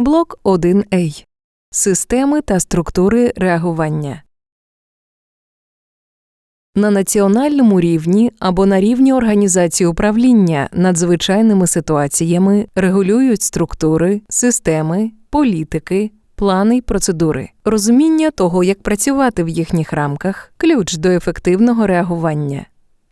Блок 1А. Системи та структури реагування. На національному рівні або на рівні організації управління надзвичайними ситуаціями регулюють структури, системи, політики, плани й процедури. Розуміння того, як працювати в їхніх рамках ключ до ефективного реагування.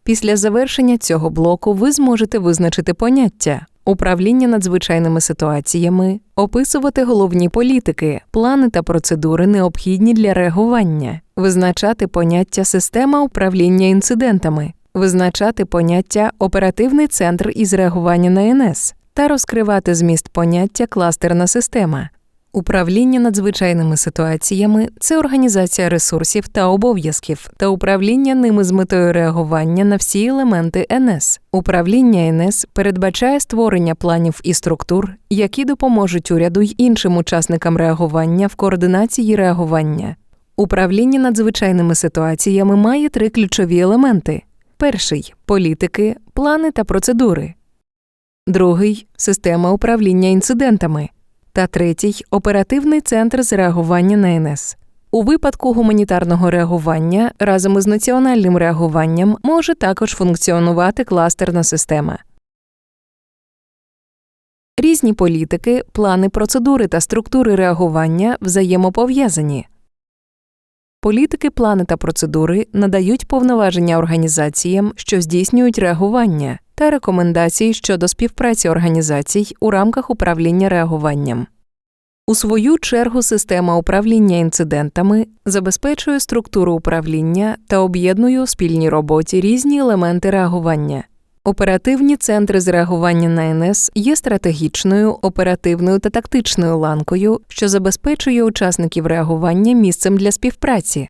Після завершення цього блоку ви зможете визначити поняття управління надзвичайними ситуаціями, описувати головні політики, плани та процедури, необхідні для реагування, визначати поняття система управління інцидентами, визначати поняття оперативний центр із реагування на НС та розкривати зміст поняття кластерна система. Управління надзвичайними ситуаціями це організація ресурсів та обов'язків та управління ними з метою реагування на всі елементи НС. Управління НС передбачає створення планів і структур, які допоможуть уряду й іншим учасникам реагування в координації реагування. Управління надзвичайними ситуаціями має три ключові елементи: перший політики, плани та процедури, другий система управління інцидентами та третій оперативний центр з реагування на НС. У випадку гуманітарного реагування разом із національним реагуванням може також функціонувати кластерна система. Різні політики, плани процедури та структури реагування взаємопов'язані. Політики, плани та процедури надають повноваження організаціям, що здійснюють реагування, та рекомендації щодо співпраці організацій у рамках управління реагуванням. У свою чергу система управління інцидентами забезпечує структуру управління та об'єднує у спільній роботі різні елементи реагування. Оперативні центри з реагування на НС є стратегічною, оперативною та тактичною ланкою, що забезпечує учасників реагування місцем для співпраці.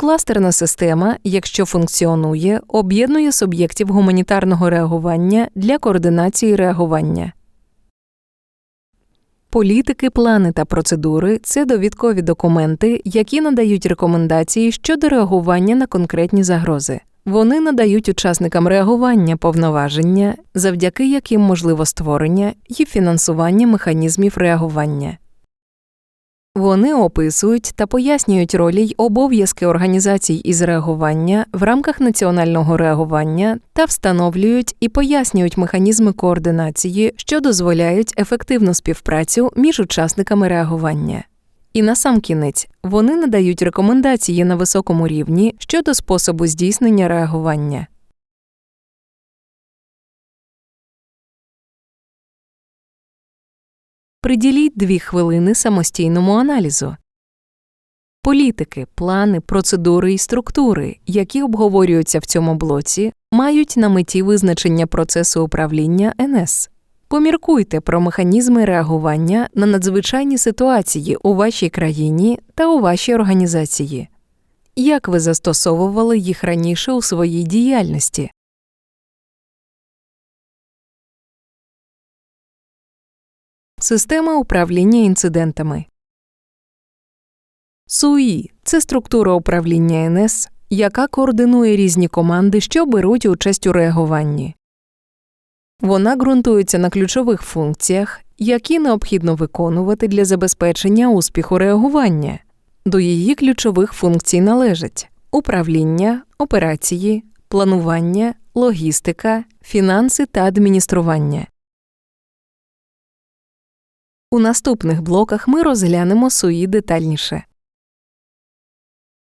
Кластерна система, якщо функціонує, об'єднує суб'єктів гуманітарного реагування для координації реагування. Політики, плани та процедури це довідкові документи, які надають рекомендації щодо реагування на конкретні загрози. Вони надають учасникам реагування повноваження, завдяки яким можливо створення і фінансування механізмів реагування. Вони описують та пояснюють ролі й обов'язки організацій із реагування в рамках національного реагування та встановлюють і пояснюють механізми координації, що дозволяють ефективну співпрацю між учасниками реагування. І насамкінець вони надають рекомендації на високому рівні щодо способу здійснення реагування. Приділіть дві хвилини самостійному аналізу. Політики, плани, процедури і структури, які обговорюються в цьому блоці, мають на меті визначення процесу управління НС. Поміркуйте про механізми реагування на надзвичайні ситуації у вашій країні та у вашій організації. Як ви застосовували їх раніше у своїй діяльності? Система управління інцидентами СУІ це структура управління НС, яка координує різні команди, що беруть участь у реагуванні. Вона ґрунтується на ключових функціях, які необхідно виконувати для забезпечення успіху реагування. До її ключових функцій належать управління, операції, планування, логістика, фінанси та адміністрування. У наступних блоках ми розглянемо СУІ детальніше.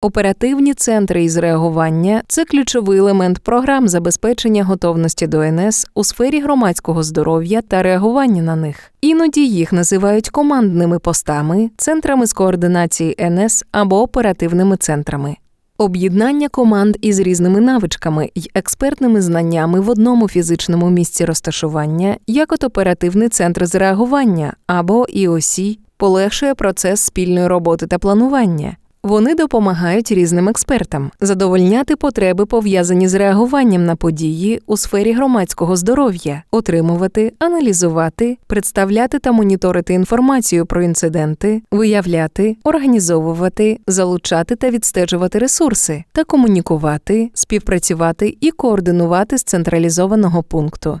Оперативні центри із реагування це ключовий елемент програм забезпечення готовності до НС у сфері громадського здоров'я та реагування на них. Іноді їх називають командними постами, центрами з координації НС або оперативними центрами. Об'єднання команд із різними навичками й експертними знаннями в одному фізичному місці розташування, як от оперативний центр з реагування або ІОСІ, полегшує процес спільної роботи та планування. Вони допомагають різним експертам задовольняти потреби, пов'язані з реагуванням на події у сфері громадського здоров'я, отримувати, аналізувати, представляти та моніторити інформацію про інциденти, виявляти, організовувати, залучати та відстежувати ресурси та комунікувати, співпрацювати і координувати з централізованого пункту.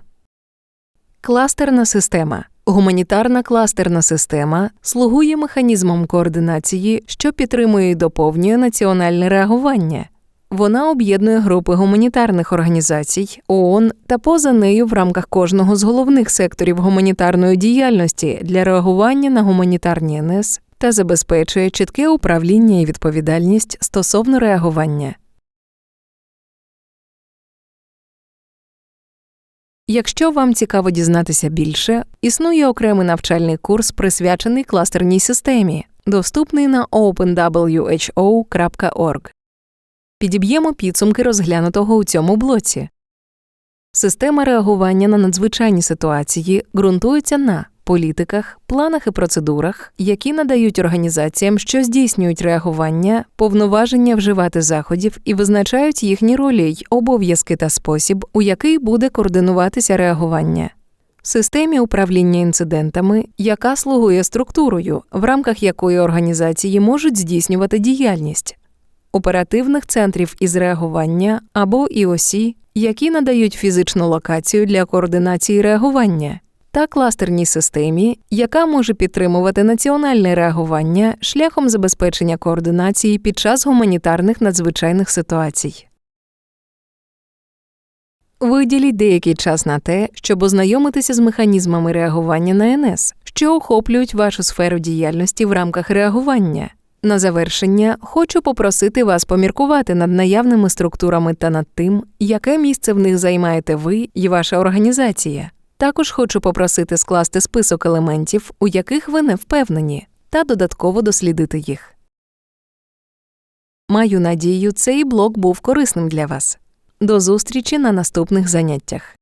Кластерна система Гуманітарна кластерна система слугує механізмом координації, що підтримує і доповнює національне реагування. Вона об'єднує групи гуманітарних організацій ООН та поза нею в рамках кожного з головних секторів гуманітарної діяльності для реагування на гуманітарні НС та забезпечує чітке управління і відповідальність стосовно реагування. Якщо вам цікаво дізнатися більше, існує окремий навчальний курс, присвячений кластерній системі, доступний на openwho.org. Підіб'ємо підсумки розглянутого у цьому блоці. Система реагування на надзвичайні ситуації ґрунтується на політиках, планах і процедурах, які надають організаціям, що здійснюють реагування, повноваження вживати заходів і визначають їхні ролі й обов'язки та спосіб, у який буде координуватися реагування. Системі управління інцидентами, яка слугує структурою, в рамках якої організації можуть здійснювати діяльність, оперативних центрів із реагування або ІОСі, які надають фізичну локацію для координації реагування, та кластерній системі, яка може підтримувати національне реагування шляхом забезпечення координації під час гуманітарних надзвичайних ситуацій. Виділіть деякий час на те, щоб ознайомитися з механізмами реагування на НС, що охоплюють вашу сферу діяльності в рамках реагування. На завершення хочу попросити вас поміркувати над наявними структурами та над тим, яке місце в них займаєте ви і ваша організація. Також хочу попросити скласти список елементів, у яких ви не впевнені, та додатково дослідити їх. Маю надію, цей блок був корисним для вас. До зустрічі на наступних заняттях.